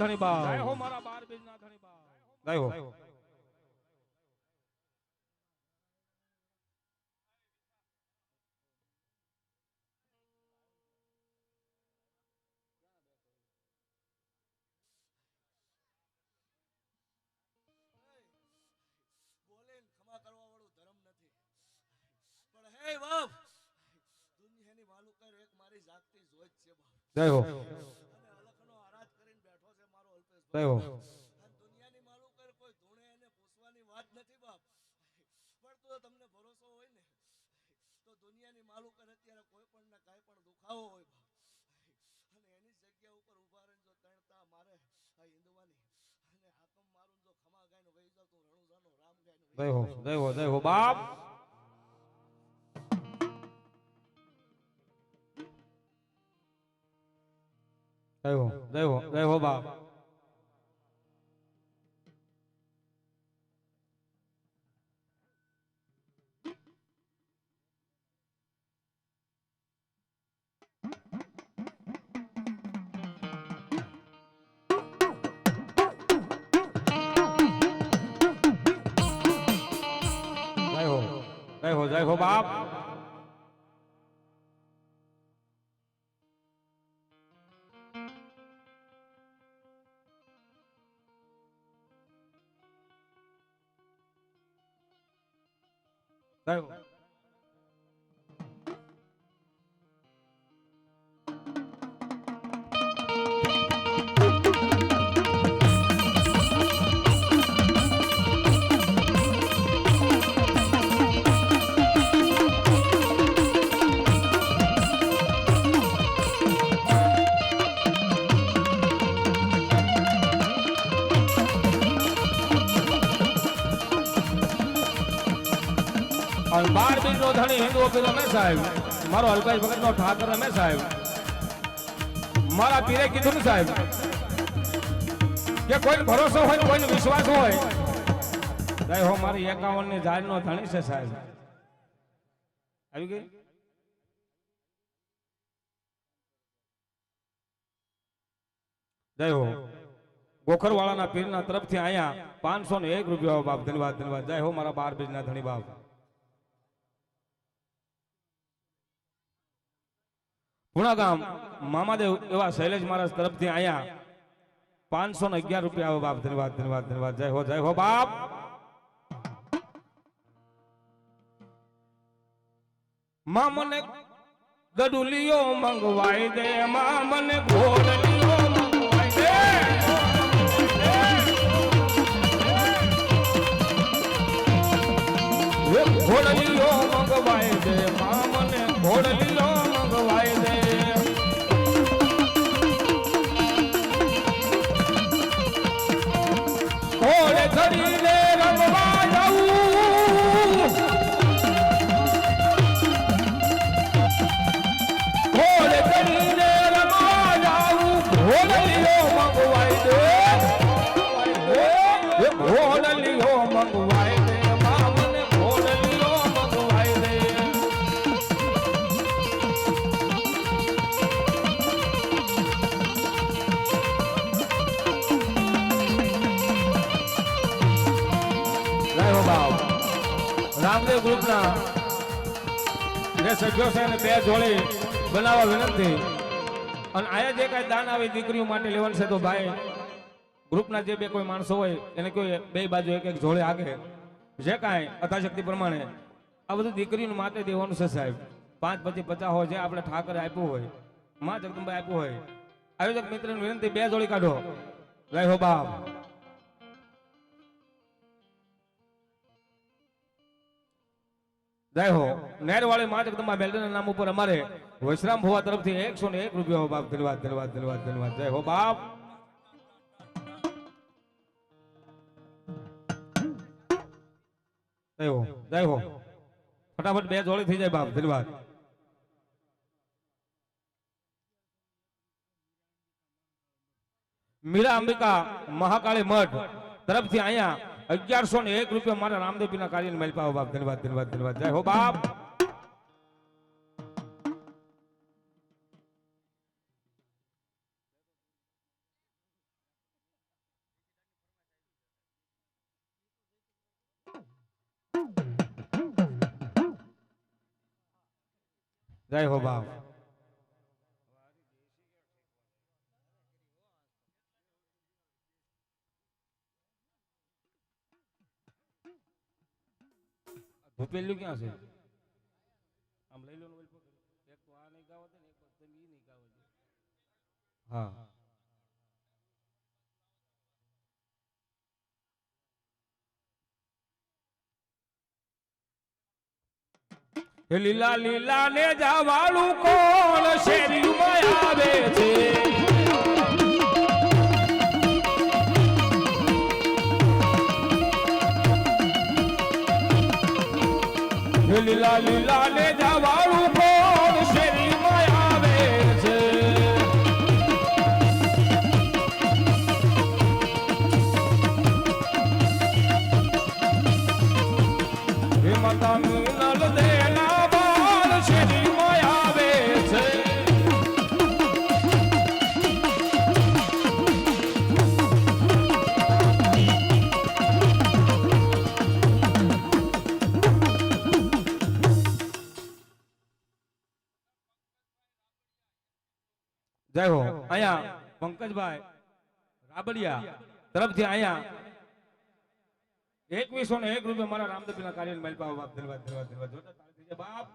ધણી બાપ જય હો મારા બાર બીજ ના ધણી જય હો. બોલે ને ગાઈને જય હો જય હો જય હો બાપ. જય હો જય હો જય હો બાપ. હો બાપ. જય બાર બીજ ધણી હિન્દુ પેલો મેં સાહેબ મારો અલ્પેશ ભગત નો ઠાકર મેં સાહેબ મારા પીરે કીધું ને સાહેબ કે કોઈને ભરોસો હોય કોઈને વિશ્વાસ હોય જય હો મારી એકાવનની જાળ નો ધણી છે સાહેબ આવી ગઈ જય હો ગોખરવાળાના પીરના તરફથી અહીંયા પાંચસો ને એક રૂપિયા બાપ ધન્યવાદ ધન્યવાદ જય હો મારા બાર બીજના ધણી બાપ પુણા ગામ મામાદેવ એવા શૈલેષ મહારાજ તરફથી અહીંયા પાંચસો ને અગિયાર રૂપિયા આવે બાપ, ધન્યવાદ ધન્યવાદ ધન્યવાદ. જય હો જય હો બાપ. મામને ગડુલિયો મંગવાઈ દે, મામને ઘોડલિયો મંગવાઈ દે. ઘોડલિયો સભ્યો છે અને બે જોડી બનાવવા વિનંતી. અને આયા જે કાંઈ દાન આવી દીકરીઓ માટે લેવાનું છે તો ભાઈ, ગ્રુપના જે બે કોઈ માણસો હોય, એને કોઈ બે બાજુ એક એક જોડે આગે. જે કાંઈ અથાશક્તિ પ્રમાણે આ બધું દીકરીઓને માટે દેવાનું છે સાહેબ. પાંચ પછી પચાસ હોય જે આપણે ઠાકરે આપ્યું હોય, માં જગદંબા આપ્યું હોય. આયોજક મિત્રને વિનંતી, બે જોડી કાઢો. જય હો બાપ. જય હો. નેરવાળી માં જગદંબા બેલડીના નામ ઉપર અમારે વૈશ્રામ ભુવા તરફથી એકસો ને એક રૂપિયા બાપ ધન્યવાદ ધન્યવાદ ધન્યવાદ ધન્યવાદ. જય હો બાપ. જય હો જય હો. ફટાફટ બે જોડી થઈ જાય બાપ, ધન્યવાદ. મીરા અંબિકા મહાકાળી મઠ તરફથી અહીંયા અગિયારસો ને એક રૂપિયા મારા રામદેવજીના કાર્યને મેલ પાવો બાપ, ધન્યવાદ ધન્યવાદ ધન્યવાદ. જય હો બાપ. જય હો બાપ. ભૂપેલું ક્યાં છે? આમ લઈ લો ને એક તો આ નહીં ગાવો ને એક તો તમે નહીં ગાવો. હા. લીલા લીલા ને જાવાળું કોણ શેરી આવે છે? એ લીલા લીલા જય હો. અહીંયા પંકજભાઈ રાબડિયા તરફથી અહીંયા એકવીસો ને એક રૂપિયા મારા રામદેવના કાર્ય મારી પાસે બાપ ધન્યવાદ ધન્યવાદ ધન્યવાદ બાપ.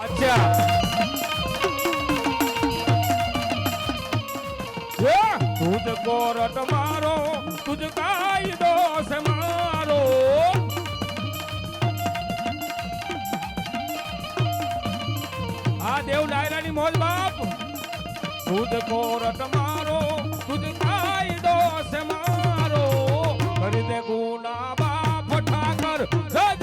અચ્છા તુજકો રટ મારો તુજ કાયદો છે મારો આ દેવ ડાયરાની મોજ બાપ તુજકો રટ મારો તુજ કાયદો છે મારો કરી દે ગુના બાપ ઠાકર રજ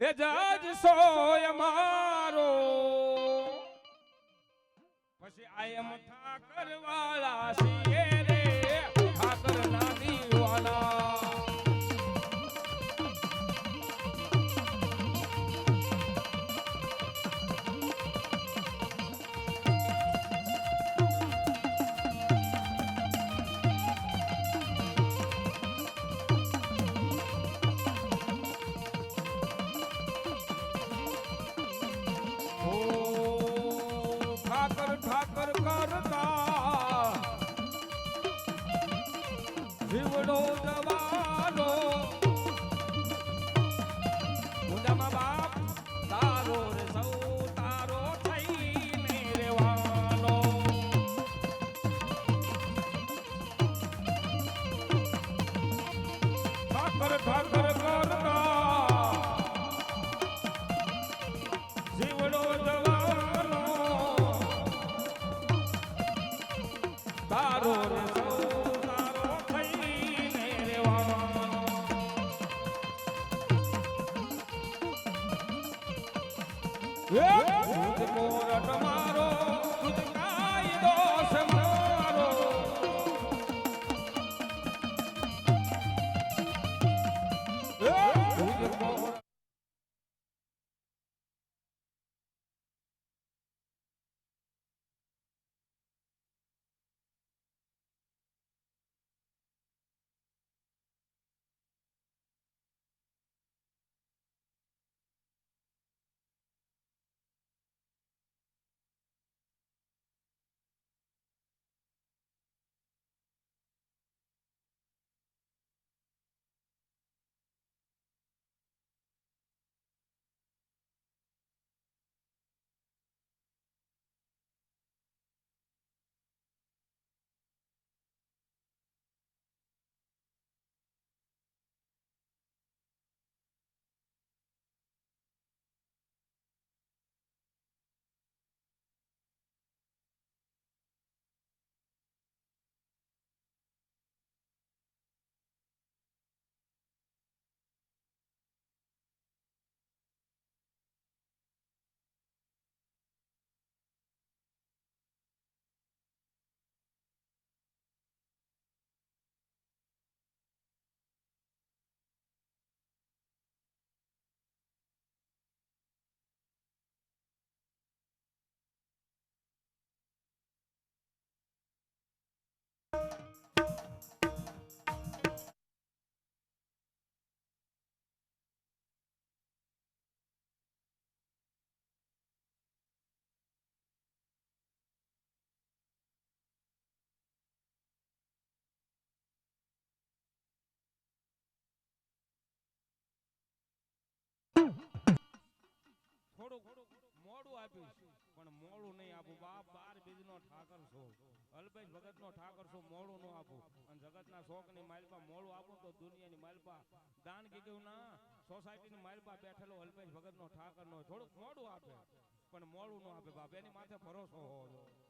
એ જજ સોય મારો. પછી આઈ એમ ઠાકર વાળા છીએ. જીવડો જવાનો થોડુંક મોડું આપીશ પણ મોડું નહીં આપું. બાપ, બાર બીજ નો ઠાકર છો. અલ્પેશ ભગત નો ઠાકર છો, મોડું નો આપું. અને જગત ના શોખની માલપા મોડું આપું તો દુનિયા ની માલપા દાન કીધું ના? સોસાયટી ની માલપા બેઠેલો અલ્પેશ ભગત નો ઠાકર નો થોડુંક મોડું આપે. પણ મોડું નો આપે. બાપ, એની માથે ભરોસો હોવો જોઈએ.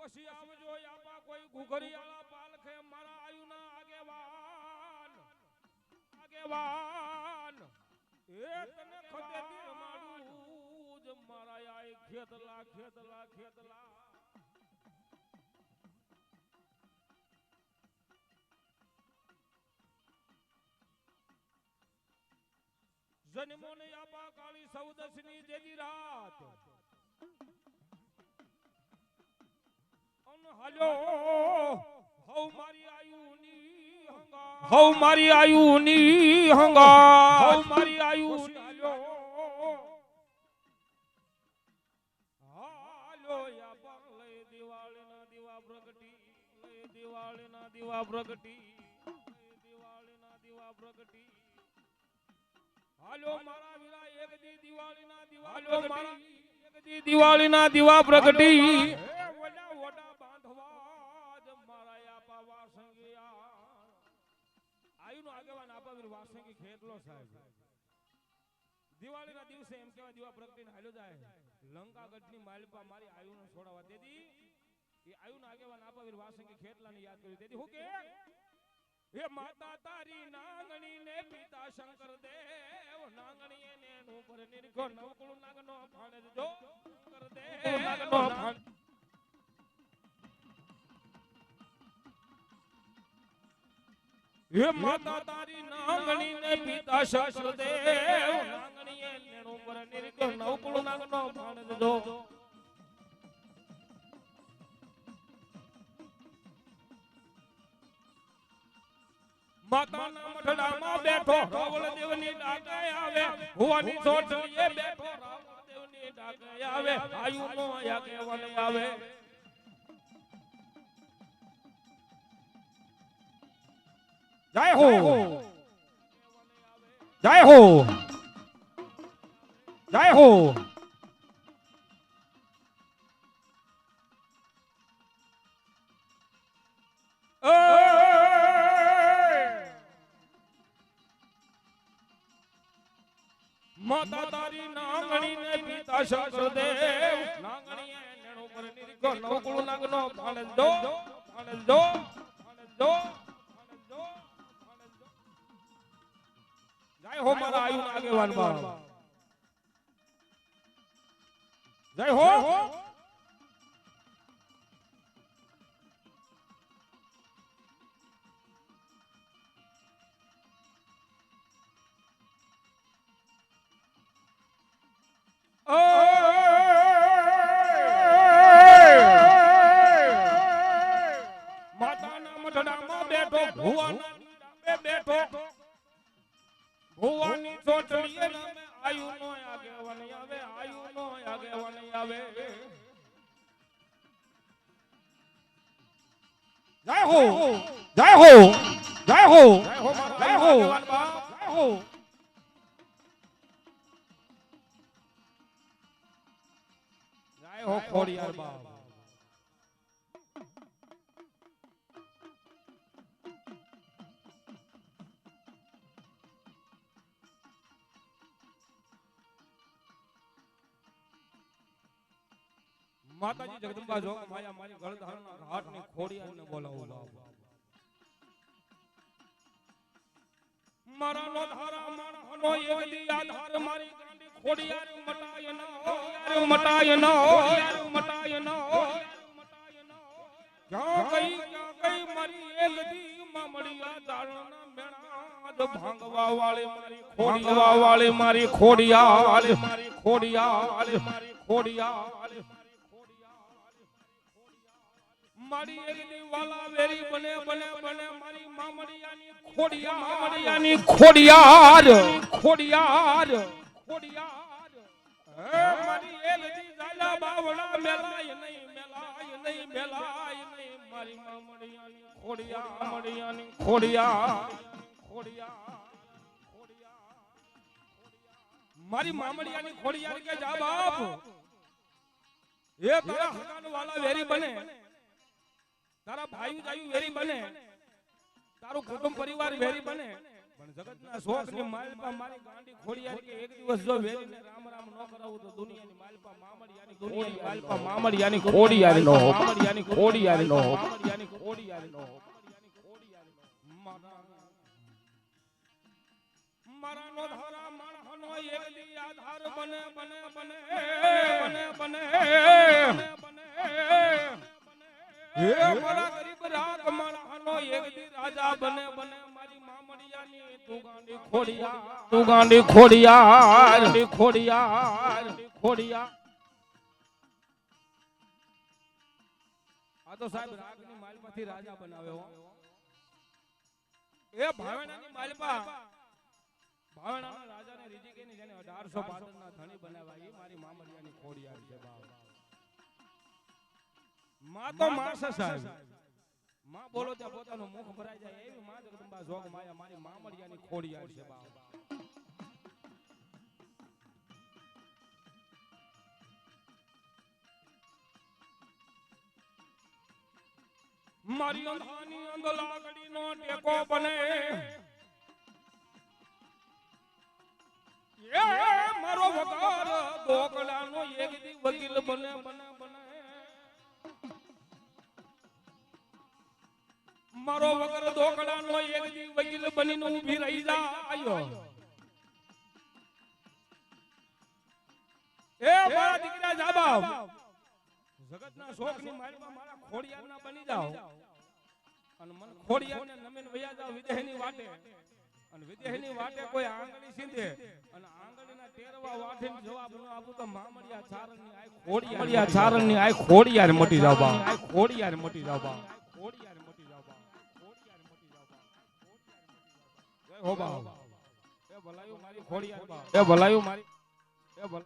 પછી આવજો આપા કોઈ ઘુઘરિયાળા પાલખે મારા આયુના આગેવાન. આગેવાન. એ તને ખદેડી રમાડું જ, મારા આય ખેતલા ખેતલા ખેતલા. જન્મો ને આપા કાળી સૌદસની જેજી રાત. હાલ્યો હઉ મારી આયુની હંગા હઉ મારી આયુની હંગા હઉ મારી આયુ દિવાળીના દીવા પ્રગટી દિવાળીના દીવા પ્રગટી હાલો મારા વીરા એક દી દિવાળીના દીવા હાલો મારા એક દી દિવાળીના દીવા પ્રગટી. હે વડા આયુનો આગેવાન આપાવીર વાસંગી ખેતલો સાહેબ. દિવાળીના દિવસે એમ કેવા દીવા પ્રગટીને હાલ્યો જાય. લંકા ગઢની માલપા મારી આયુને છોડાવા તેથી એ આયુના આગેવાન આપાવીર વાસંગી ખેતલાને યાદ કર્યું તેથી હું કે, હે માતા તારી નાંગણી ને પિતા શંકર દેવ, નાંગણી ને એનું પર નિરખો નવકુળ નાગનો ફાળે જો. શંકર નાગનો ફાળે હે માતા તારી નાંગણી ને પિતા શંકર નાંગણીએ લેણો પર નિરખો નવકુળ નાગનો ફાળે જો માતાના મઠડામાં બેઠો રાવળ દેવની ડાકે આવે, ભુવાની સોટલીએ બેઠો રાવળ દેવની ડાકે આવે, આયુનો આયા વન આવે. જય હો. જય હો. જય હો. માતા તારી નાંગણી ને પિતા શંકર દેવ નાંગણી એ નેણો પર નિર્ગો નવકુળ નાગનો ફાળે દો ફાળે દો ફાળે દો જય હો મારા આયુ આગેવાનમાં જય હો. માતાજી જગદંબા જોગ માયા મારી ગળધારના ઘાટની ખોડિયારને બોલાવો બાપ. મારા નો ધારા માણસનો એક દી આધાર મારી ગાંડી ખોડિયાર મટાય ન યાર મટાય ન યાર મટાય ન ગઈ ક્યાં કઈ મારી એક દી દાળના મેણા ભાંગવા વાળી મારી ખોડિયા વાળી મારી ખોડિયા ખોડિયા મારી ખોડિયા મારી એક વાલા વેરી બને બને બને મારી મામડિયાની ખોડિયા મામડિયાની ખોડિયાર. ખોડિયાર ખોડિયાર. હે મારી દી ઝાલા બાવડા મેલાય નહીં મેલાય નહીં મેલાય નહીં. મારી મામડિયાની ખોડિયાર મામડિયાની ખોડિયાર ખોડિયાર. ખોડિયા મારી મામડિયાની ખોડિયાર કે જા બાપ. એ તારા હગાનો વાલા વેરી બને. તારા ભાઈ જાયું વેરી બને તારું કુટુંબ પરિવાર વેરી બને પણ જગતના શોખની માલપા મારી ગાંડી ખોડિયાર કે એક દિવસ જો વેરીને રામ રામ ન કરાવું તો દુનિયાની માલપા મામડિયાની દુનિયાની માલપા મામડિયાની ખોડિયારી નો હો મામડિયાની ખોડિયારી નો હો મામડિયાની ખોડિયારી નો હો મારા નો ધારા માણસનો એક દી આધાર બને બને બને બને બને હે મારા ગરીબ રાગ માણસનો એક દી રાજા બને બને. મારી મામડિયાની તું ગાંડી ખોડિયા તું ગાંડી ખોડિયાર ખોડિયાર ખોડિયા. આ તો સાહેબ રાગની માલમાંથી રાજા બનાવ્યો એ ભાવનાની માલપા ભાવનાના રાજાને રીજીકેની જેને 1852 ના ધણી બનાવ્યા, એ મારી મામડિયાની ખોડિયા છે બાપ. માં તો માં છે સાહેબમાં બોલો ત્યાં પોતાનું મુખ ભરાઈ જાય એવી માં જગદંબા જોગ માયા મારી મામડિયાની ખોડિયાર છે બાપ. મારી અંધાની અંધ લાકડીનો ટેકો બને. એ મારો વગાર દોકડાનો એક દી વકીલ બને બને. મારો વગર ધોકડાનો એક દી વકીલ બનીને ઊભી રહી જાય. એ મારા દીકરા જાબાવ જગતના શોખની મારીમાં મારા ખોડિયારના બની જાઓ. અને મન ખોડિયારને નમેન વયા જાઓ વિદેહની વાટે. અને વિદેહની વાટે કોઈ આંગળી સીંધે. અને આંગળીના ટેરવા વાઠે જવાબ ન આપું તો મામડિયા ચારણની આય ખોડિયાર. ચારણની આય ખોડિયાર મટી જાવ બા. આય ખોડિયાર મટી જાવ બા. હો બા એ ભલાયું મારી ખોડિયાર બા એ ભલાયું મારી એ ભલ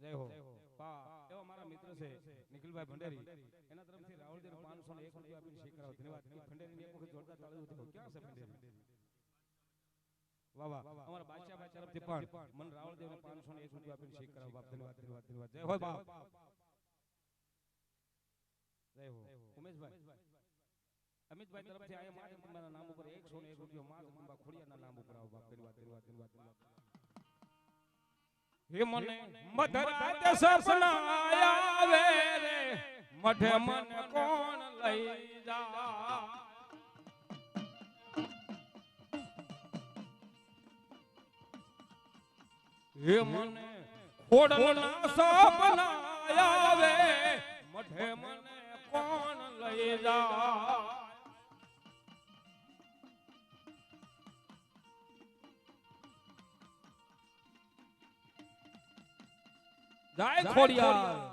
જય હો બા એવા મારા મિત્ર છે નિખિલભાઈ ભંડેરી એના તરફથી રાવળદેવ 501 રૂપિયા આપીને શેક કરાવો ધન્યવાદ ભંડેરીની એક વખત જોરદાર તાળી ઉઠાવો ક્યાં છે ભંડેરી વાહ વાહ અમારા બાદશાહભાઈ તરફથી પણ મન રાવળદેવને 501 રૂપિયા આપીને શેક કરાવો બાપ ધન્યવાદ ધન્યવાદ ધન્યવાદ જય હો બાપ જય હો ઉમેશભાઈ અમિતભાઈ તરફથી આયા માતા તમારા નામ ઉપર 101 રૂપિયો માતા કુંભા ખોડિયાના નામ ઉપર આવો બાપ ધન્યવાદ ધન્યવાદ ધન્યવાદ ધન્યવાદ હે મને મધરાતે સપના આવે રે. મઢે મને કોણ લઈ જા હે મને ખોડલના સપના આવે મઢે મને કોણ લઈ જા જાય ખોડિયાર હે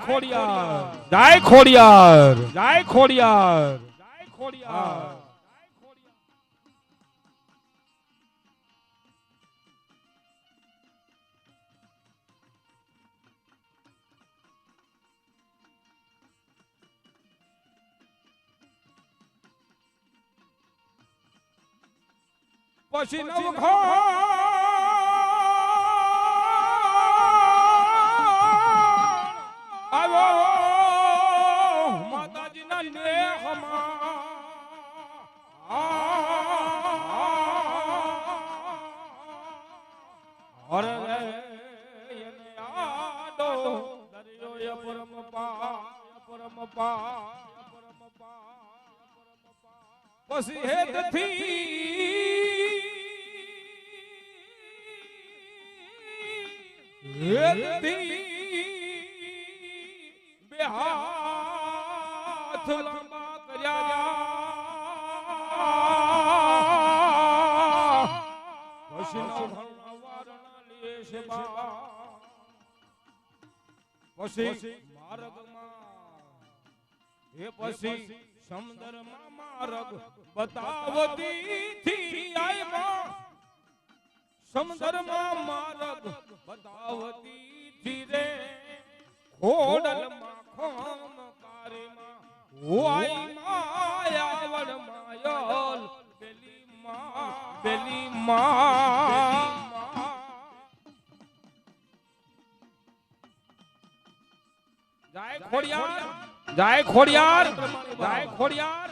ખોડિયાર જાય ખોડિયાર જાય ખોડિયાર જાય ખોડિયાર પછી નવઘણ પરમ પછી હેતથી હેતથી બે હાથ લંબા કર્યા. પછી નવઘણના હે પછી સમુદ્રમાં માર્ગ બતાવતી થી આયમાં. સમંદરમાં માર્ગ બતાવતી થી રે. ખોડલમાં ખોમ કારીમાં. હોઈ માયા વડ માયલ બેલી માં બેલી માં જાય ખોડિયાર જાય ખોડિયાર.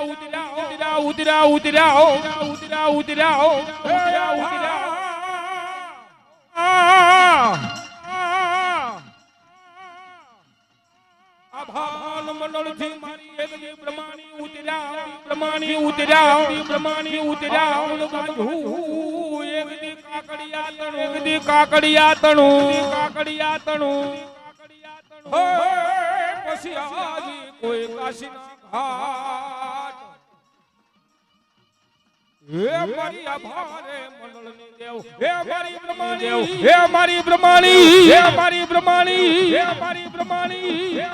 ઉતર્યા, હો. ઉતર્યા, ઉતર્યા. આ, આ. આ ભાવનું મંડળથી મારી એક દી પ્રમાણી ઉતર્યા, પ્રમાણી ઉતર્યા, પ્રમાણી ઉતર્યા, હું એક દી કાકડિયા તણું, એક કાકડિયા તણું, કાકડિયા તણું. પછી ઘાટ હે મારી આભારે મંડળની દેવ હે મારી બ્રહ્માણી હે મારી બ્રહ્માણી હે મારી બ્રહ્માણી હે મારી બ્રહ્માણી હે